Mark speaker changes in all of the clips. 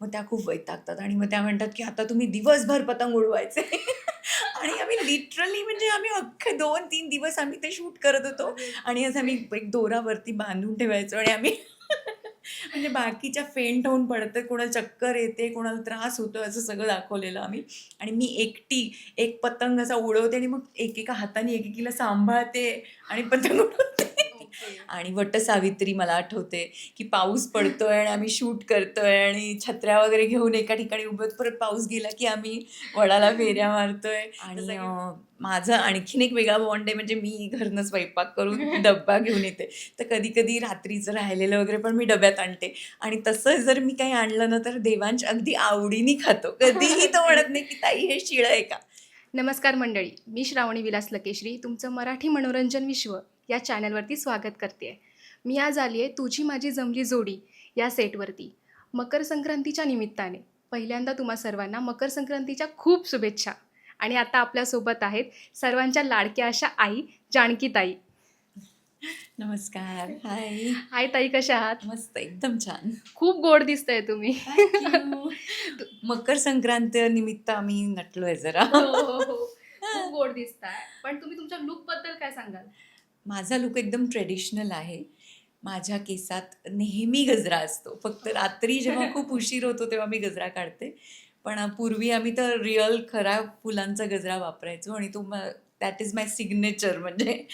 Speaker 1: मग त्या खूप वैतागतात आणि मग त्या म्हणतात की आता तुम्ही दिवसभर पतंग उडवायचे. आणि आम्ही लिटरली म्हणजे आम्ही अख्खे दोन तीन दिवस आम्ही ते शूट करत होतो. आणि असं आम्ही एक दोरावरती बांधून ठेवायचो आणि आम्ही म्हणजे बाकीच्या फेंट होऊन पडतं कोणाला चक्कर येते कोणाला त्रास होतो असं सगळं दाखवलेलं आम्ही. आणि मी एकटी एक पतंग असा उडवते आणि मग एकेका हाताने एकेकीला सांभाळते आणि पतंग उडवते. आणि वटसावित्री मला आठवते की पाऊस पडतोय आणि आम्ही शूट करतोय आणि छत्र्या वगैरे घेऊन एका ठिकाणी उभं परत पाऊस गेला की आम्ही वडाला फेऱ्या मारतोय. आणि माझं आणखीन एक वेगळा बॉन्ड आहे म्हणजे मी घरनं स्वयंपाक करून डब्बा घेऊन येते. तर कधी कधी रात्रीचं राहिलेलं वगैरे पण मी डब्यात आणते. आणि तसं जर मी काही आणलं ना तर देवांश अगदी आवडीने खातो. कधीही तो म्हणत नाही की ताई हे शिळ आहे का?
Speaker 2: नमस्कार मंडळी मी श्रावणी विलास लकेश्री. तुमचं मराठी मनोरंजन विश्व. या चॅनलवरती स्वागत करते मी आज आली आहे तुझी माझी जमली जोडी या सेटवरती. मकर संक्रांतीच्या निमित्ताने. पहिल्यांदा तुम्हा सर्वांना मकर संक्रांतीच्या खूप शुभेच्छा. आणि आता आपल्यासोबत आहेत सर्वांच्या लाडक्या अशा आई जानकी ताई.
Speaker 1: नमस्कार. हाय
Speaker 2: हाय ताई कशा आहात?
Speaker 1: मस्त एकदम छान.
Speaker 2: खूप गोड दिसतंय तुम्ही.
Speaker 1: मकर संक्रांत निमित्त आम्ही नटलोय जरा.
Speaker 2: खूप गोड दिसताय. पण तुम्ही तुमच्या लुकबद्दल काय सांगाल?
Speaker 1: माझा लुक एकदम ट्रेडिशनल आहे. माझ्या केसात नेहमी गजरा असतो. फक्त रात्री जेव्हा खूप उशीर होतो तेव्हा मी गजरा काढते. पण पूर्वी आम्ही तर रिअल खरा फुलांचा गजरा वापरायचो आणि तो दॅट इज माय सिग्नेचर म्हणजे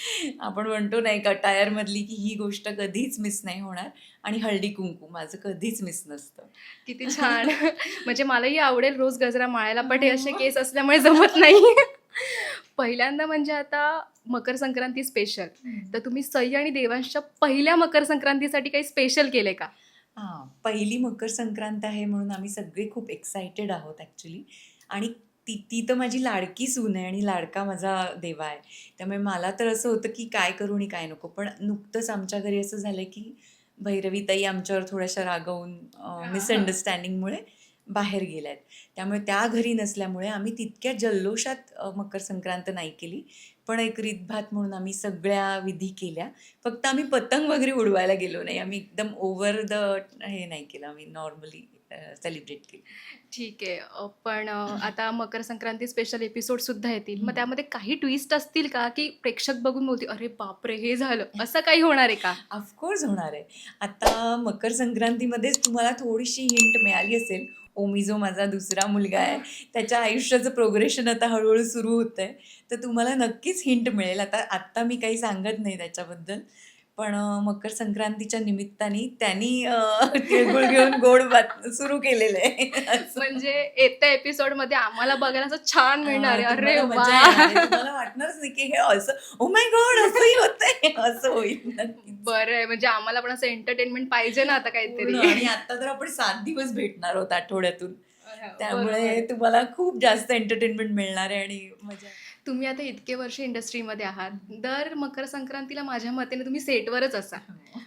Speaker 1: आपण म्हणतो नाही का टायरमधली की ही गोष्ट कधीच मिस नाही होणार आणि हळदी कुंकू माझं कधीच मिस नसतं.
Speaker 2: किती छान. म्हणजे मलाही आवडेल रोज गजरा माळायला पण हे असे केस असल्यामुळे जमत नाही. पहिल्यांदा म्हणजे आता मकर संक्रांती स्पेशल तर तुम्ही सई आणि देवांशच्या पहिल्या मकर संक्रांतीसाठी काही स्पेशल केले का?
Speaker 1: हां पहिली मकर संक्रांत आहे म्हणून आम्ही सगळे खूप एक्सायटेड आहोत ॲक्च्युली आणि ती ती तर माझी लाडकी सून आहे आणि लाडका माझा देवा आहे. त्यामुळे मला तर असं होतं की काय करू आणि काय नको. पण नुकतंच आमच्या घरी असं झालं की भैरवीताई आमच्यावर थोड्याशा रागवून मिसअंडरस्टँडिंगमुळे बाहेर गेल्या आहेत त्यामुळे त्या घरी नसल्यामुळे आम्ही तितक्या जल्लोषात मकर संक्रांत नाही केली. पण एक रीतभात म्हणून आम्ही सगळ्या विधी केल्या. फक्त आम्ही पतंग वगैरे उडवायला गेलो नाही. आम्ही एकदम ओव्हर द हे नाही केलं. आम्ही नॉर्मली सेलिब्रेट केली.
Speaker 2: ठीक आहे. पण आता मकर संक्रांती स्पेशल एपिसोड सुद्धा येतील. मग त्यामध्ये काही ट्विस्ट असतील का? की प्रेक्षक बघून बोलतील अरे बापरे हे झालं. असं काही होणार आहे का?
Speaker 1: ऑफकोर्स होणार आहे. आता मकर संक्रांतीमध्येच तुम्हाला थोडीशी हिंट मिळाली असेल. ओमी जो माझा दुसरा मुलगा आहे त्याच्या आयुष्याचं प्रोग्रेशन आता हळूहळू सुरू होतं आहे तर तुम्हाला नक्कीच हिंट मिळेल. आता आत्ता मी काही सांगत नाही त्याच्याबद्दल. पण मकर संक्रांतीच्या निमित्ताने त्यांनी तिळगुळ घेऊन गोड बात सुरू केलेलं आहे.
Speaker 2: म्हणजे येत्या एपिसोडमध्ये आम्हाला बघायला असं छान मिळणार आहे
Speaker 1: हा,
Speaker 2: अरे.
Speaker 1: तुम्हाला वाटणारच नाही की हे असं ओ माय गॉड असंही होतंय असं होईल.
Speaker 2: बरं आहे म्हणजे आम्हाला पण असं एंटरटेनमेंट पाहिजे ना आता. काहीतरी
Speaker 1: आणि आता तर आपण सात दिवस भेटणार आहोत आठवड्यातून. त्यामुळे तुम्हाला खूप जास्त एंटरटेनमेंट मिळणार आहे आणि मजा
Speaker 2: तुम्ही आता इतके वर्ष इंडस्ट्रीमध्ये आहात. दर मकर संक्रांतीला माझ्या मतेने तुम्ही सेटवरच असा.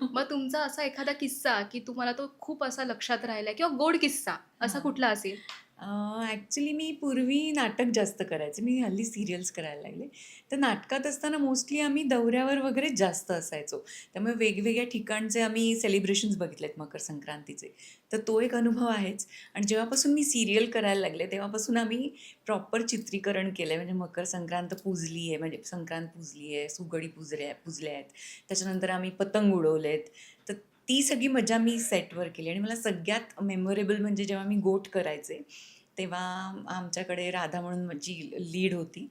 Speaker 2: मग तुमचा असा एखादा किस्सा की तुम्हाला तो खूप असा लक्षात राहिला किंवा गोड किस्सा असा
Speaker 1: हा.
Speaker 2: कुठला असेल?
Speaker 1: ॲक्च्युली मी पूर्वी नाटक जास्त करायचे. मी हल्ली सिरियल्स करायला लागले. तर नाटकात असताना मोस्टली आम्ही दौऱ्यावर वगैरे जास्त असायचो. त्यामुळे वेगवेगळ्या ठिकाणचे आम्ही सेलिब्रेशन्स बघितलेत मकर संक्रांतीचे. तर तो एक अनुभव आहेच. आणि जेव्हापासून मी सिरियल करायला लागले तेव्हापासून आम्ही प्रॉपर चित्रीकरण केलं आहे म्हणजे मकर संक्रांत पूजली आहे म्हणजे संक्रांत पूजली आहे सुगडी पुजल्या पुजल्या आहेत. त्याच्यानंतर आम्ही पतंग उडवलेत. आहेत ती सगळी मजा मी सेटवर केली आणि मला सगळ्यात मेमोरेबल म्हणजे जेव्हा मी गोट करायचे तेव्हा आमच्याकडे राधा म्हणून माझी लीड होती.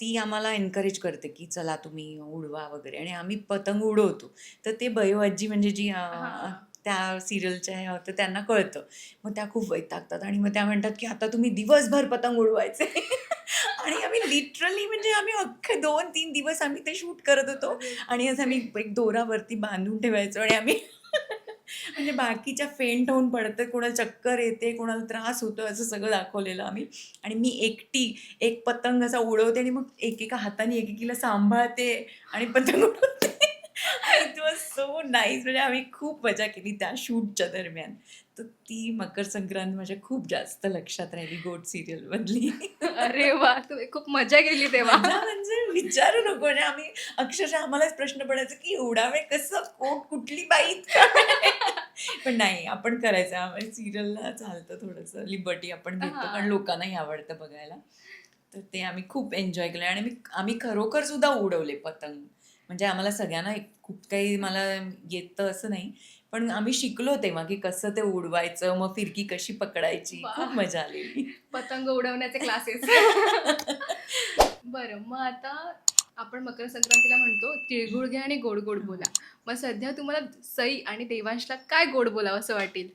Speaker 1: ती आम्हाला एनकरेज करते की चला तुम्ही उडवा वगैरे आणि आम्ही पतंग उडवतो. तर ते बयो आजी म्हणजे जी. त्या सिरियलच्या ह्या होत्या त्यांना कळतं. मग त्या खूप वैतागतात आणि मग त्या म्हणतात की आता तुम्ही दिवसभर पतंग उडवायचे. आणि आम्ही लिटरली म्हणजे आम्ही अख्खे दोन तीन दिवस आम्ही ते शूट करत होतो. आणि असं आम्ही एक दोरावरती बांधून ठेवायचो आणि आम्ही म्हणजे बाकीच्या फेंट होऊन पडतं कोणाला चक्कर येते कोणाला त्रास होतो असं सगळं दाखवलेलं आम्ही. आणि मी एकटी एक पतंग असा उडवते आणि मग एकेका हाताने एकेकीला सांभाळते आणि पतंग उडवते. इट वॉज सो नाईस म्हणजे आम्ही खूप मजा केली त्या शूटच्या दरम्यान. तर ती मकर संक्रांत माझ्या खूप जास्त लक्षात राहिली गोट सिरियल मधली.
Speaker 2: अरे वा तुम्ही खूप मजा केली तेव्हा.
Speaker 1: मजा म्हणजे विचारू नको म्हणजे आम्ही अक्षरशः आम्हालाच प्रश्न पडायचा की एवढा वेळ कसं कोट कुठली बाई? पण नाही आपण करायचं. सिरियलला चालतं थोडंसं. लिबर्टी आपण घेतो. कारण लोकांनाही आवडतं बघायला. तर ते आम्ही खूप एन्जॉय केलं. आणि मी आम्ही खरोखर सुद्धा उडवले पतंग. म्हणजे आम्हाला सगळ्यांना खूप काही मला येतं असं नाही. पण आम्ही शिकलो तेव्हा की कसं ते उडवायचं मग फिरकी कशी पकडायची. खूप मजा आलेली.
Speaker 2: पतंग उडवण्याचे क्लासेस बरं मग आता आपण मकर संक्रांतीला म्हणतो तिळगुळ घ्या आणि गोड गोड बोला. मग सध्या तुम्हाला सई आणि देवांशला काय गोड बोलावं असं वाटेल?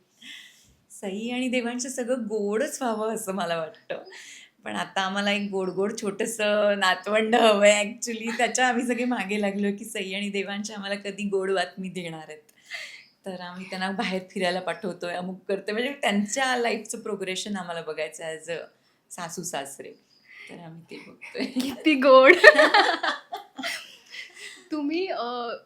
Speaker 1: सई आणि देवांचं सगळं गोडच व्हावं असं मला वाटतं. पण आता आम्हाला एक गोड गोड छोटंसं नातवंड हवं आहे ॲक्च्युली त्याच्या आम्ही सगळे मागे लागलो की सई आणि देवांच्या आम्हाला कधी गोड बातमी देणार आहेत. तर आम्ही त्यांना बाहेर फिरायला पाठवतोय. अमुक करतोय. म्हणजे त्यांच्या लाईफचं प्रोग्रेशन आम्हाला बघायचं ॲज अ सासू सासरे. तर आम्ही ते बघतोय.
Speaker 2: किती गोड. तुम्ही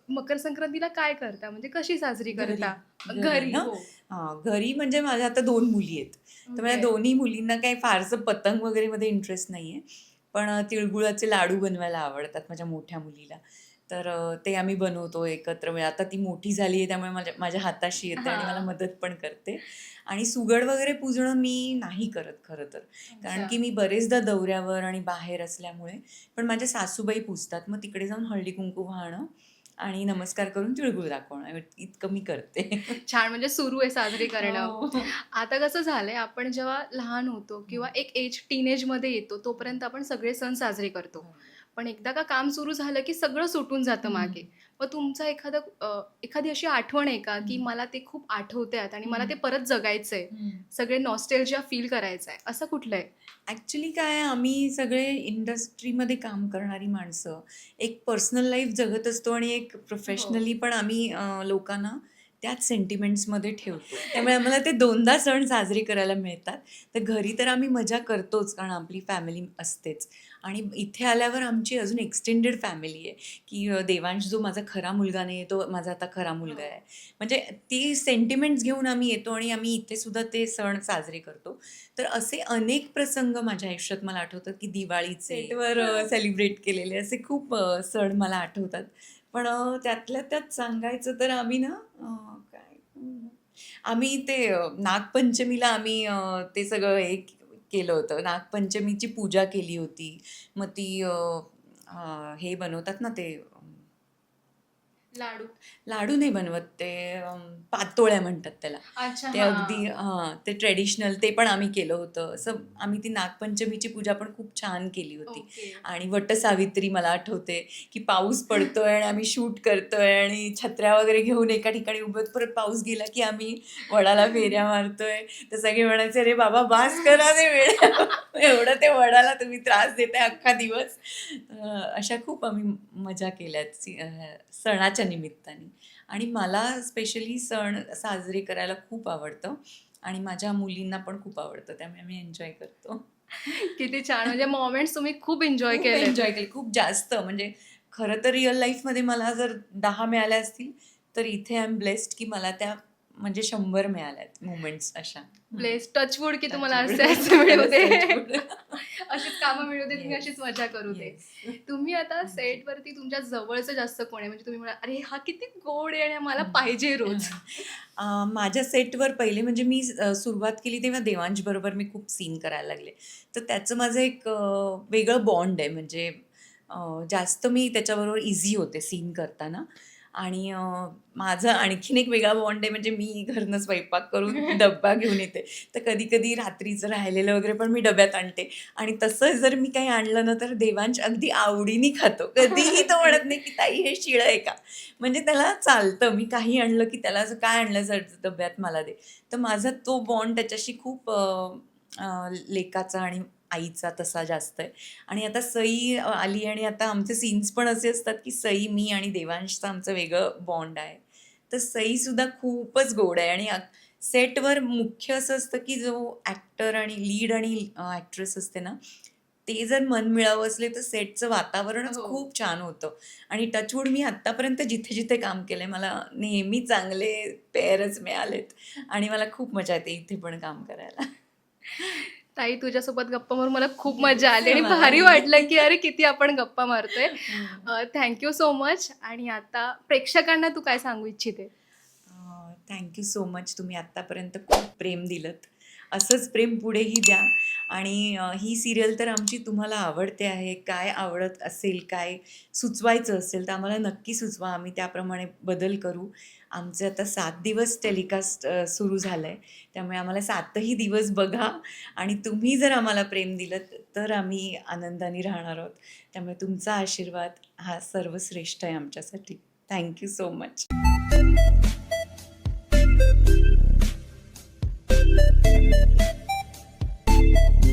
Speaker 2: मकर संक्रांतीला काय करता? म्हणजे कशी साजरी. करता?
Speaker 1: घरी
Speaker 2: घरी
Speaker 1: ना?
Speaker 2: हो.
Speaker 1: घरी म्हणजे माझ्या आता दोन मुली आहेत. तर माझ्या. दोन्ही मुलींना काही फारसं पतंग वगैरे मध्ये इंटरेस्ट नाही आहे पण तिळगुळाचे लाडू बनवायला आवडतात माझ्या मोठ्या मुलीला. तर ते आम्ही बनवतो एकत्र म्हणजे आता ती मोठी झाली आहे त्यामुळे माझ्या माझ्या हाताशी येते आणि
Speaker 2: हां.
Speaker 1: मला मदत पण करते. आणि सुगड वगैरे पूजणं मी नाही करत खरं तर. कारण. की मी बरेचदा दौऱ्यावर आणि बाहेर असल्यामुळे पण माझ्या सासूबाई पूजतात. मग तिकडे जाऊन हळदी कुंकू वाहणं आणि नमस्कार करून तिळगुळ दाखवणं. इतकं मी करते.
Speaker 2: छान म्हणजे सुरू आहे साजरी करणं.
Speaker 1: हो.
Speaker 2: आता कसं झालंय आपण जेव्हा लहान होतो किंवा एक एज टीनेजमध्ये येतो तोपर्यंत आपण सगळे सण साजरे करतो. पण एकदा का काम सुरू झालं की सगळं सुटून जातं. मागे. मग तुमचा एखादा एखादी अशी आठवण आहे का की. मला ते खूप आठवतात आणि मला ते. परत जगायचंय? सगळे नॉस्टेलजिया फील करायचं आहे असं कुठलं आहे
Speaker 1: ॲक्च्युली काय आहे, आम्ही सगळे इंडस्ट्रीमध्ये काम करणारी माणसं. एक पर्सनल लाईफ जगत असतो आणि एक प्रोफेशनली पण आम्ही लोकांना त्याच सेंटिमेंट्समध्ये ठेवतो. त्यामुळे आम्हाला ते दोनदा सण साजरे करायला मिळतात. तर घरी तर आम्ही मजा करतोच कारण आपली फॅमिली असतेच. आणि इथे आल्यावर आमची अजून एक्सटेंडेड फॅमिली आहे की देवांश जो माझा खरा मुलगा नाही तो माझा आता खरा मुलगा आहे. म्हणजे ती सेंटिमेंट्स घेऊन आम्ही येतो आणि आम्ही इथे सुद्धा ते सण साजरे करतो. तर असे अनेक प्रसंग माझ्या आयुष्यात मला आठवतात की दिवाळीचे सेटवर सेलिब्रेट केलेले असे खूप सण मला आठवतात. पण त्यातल्या त्यात सांगायचं तर आम्ही ना काय. आम्ही ते नागपंचमीला आम्ही ते सगळं हे केलं होतं. नागपंचमीची पूजा केली होती. मग ती हे बनवतात ना ते
Speaker 2: लाडू?
Speaker 1: लाडू नाही बनवत ते अम, पातोळ्या म्हणतात त्याला.
Speaker 2: अच्छा
Speaker 1: ते अगदी हां ते ट्रेडिशनल ते पण आम्ही केलं होतं. असं आम्ही ती नागपंचमीची पूजा पण खूप छान केली होती.
Speaker 2: ओके.
Speaker 1: आणि वटसावित्री मला आठवते की पाऊस पडतोय आणि आम्ही शूट करतोय आणि छत्र्या वगैरे घेऊन एका ठिकाणी उभं. परत पाऊस गेला की आम्ही वडाला फेऱ्या मारतोय. तर सगळे म्हणायचे अरे बाबा बास करा ते वेळ एवढं ते वडाला तुम्ही त्रास देताय अख्खा दिवस. अं, अशा खूप आम्ही मजा केल्यात सी- अं, सणाच्या निमित्ताने. आणि मला स्पेशली सण साजरे करायला खूप आवडतं आणि माझ्या मुलींना पण खूप आवडतं त्यामुळे आम्ही एन्जॉय करतो.
Speaker 2: किती छान. म्हणजे मोमेंट्स तुम्ही खूप एन्जॉय केले
Speaker 1: एन्जॉय केले. खूप जास्त. म्हणजे खरं तर रिअल लाईफमध्ये मला जर दहा मिळाल्या असतील तर इथे आय एम ब्लेस्ड की मला त्या म्हणजे शंभर मिळाल्यात मुमेंट्स अशा
Speaker 2: प्लेस टचवूड की तुम्हाला
Speaker 1: Touch
Speaker 2: असे
Speaker 1: wood.
Speaker 2: असे मिळू दे. अशीच कामं मिळू दे तुम्ही. अशीच मजा करू दे. तुम्ही आता सेट वरती तुमच्या जवळचं जास्त कोण आहे म्हणजे तुम्ही म्हणा अरे हा किती गोड आहे आणि मला. पाहिजे रोज
Speaker 1: माझ्या सेटवर पहिले म्हणजे मी सुरुवात केली तेव्हा देवांश बरोबर मी खूप सीन करायला लागले तर त्याचं माझं एक वेगळं बॉन्ड आहे म्हणजे जास्त मी त्याच्याबरोबर इझी होते सीन करताना आणि माझा आणखीन एक वेगळा बॉन्ड आहे म्हणजे मी घरनं स्वयंपाक करून डब्बा घेऊन येते. तर कधी कधी रात्रीचं राहिलेलं वगैरे पण मी डब्यात आणते. आणि तसं जर मी काही आणलं ना तर देवांश अगदी आवडीने खातो. कधीही तो म्हणत नाही की ताई हे शिळं आहे का? म्हणजे त्याला चालतं. मी काही आणलं की त्याला असं काय आणलं सर डब्यात मला दे. तर माझा तो बॉन्ड त्याच्याशी खूप लेकाचा आणि आईचा तसा जास्त आहे. आणि आता सई आली आणि आता आमचे सीन्स पण असे असतात की सई मी आणि देवांशचं आमचं वेगळं बॉन्ड आहे. तर सईसुद्धा खूपच गोड आहे. आणि सेटवर मुख्य असं असतं की जो ॲक्टर आणि लीड आणि ॲक्ट्रेस असते ना ते जर मन मिळावं असले तर सेटचं वातावरणच
Speaker 2: हो.
Speaker 1: खूप छान होतं. आणि टचवूड मी आत्तापर्यंत जिथे जिथे काम केलंय मला नेहमी चांगले पेअरच मिळालेत. आणि मला खूप मजा येते इथे पण काम करायला.
Speaker 2: ताई तुझ्यासोबत गप्पा मारून मला खूप मजा आली आणि. भारी वाटलं की अरे किती आपण गप्पा मारतोय. थँक्यू सो मच आणि आता प्रेक्षकांना तू काय सांगू इच्छिते?
Speaker 1: थँक्यू सो मच तुम्ही आत्तापर्यंत खूप प्रेम दिलं असंच प्रेम पुढेही द्या. आणि ही सिरियल तर आमची तुम्हाला आवडते आहे. काय आवडत असेल काय सुचवायचं असेल तर आम्हाला नक्की सुचवा. आम्ही त्याप्रमाणे बदल करू. आमचं आता सात दिवस टेलिकास्ट सुरू झालं आहे त्यामुळे आम्हाला सातही दिवस बघा. आणि तुम्ही जर आम्हाला प्रेम दिलं तर आम्ही आनंदाने राहणार आहोत. त्यामुळे तुमचा आशीर्वाद हा सर्वश्रेष्ठ आहे आमच्यासाठी. Thank you so much.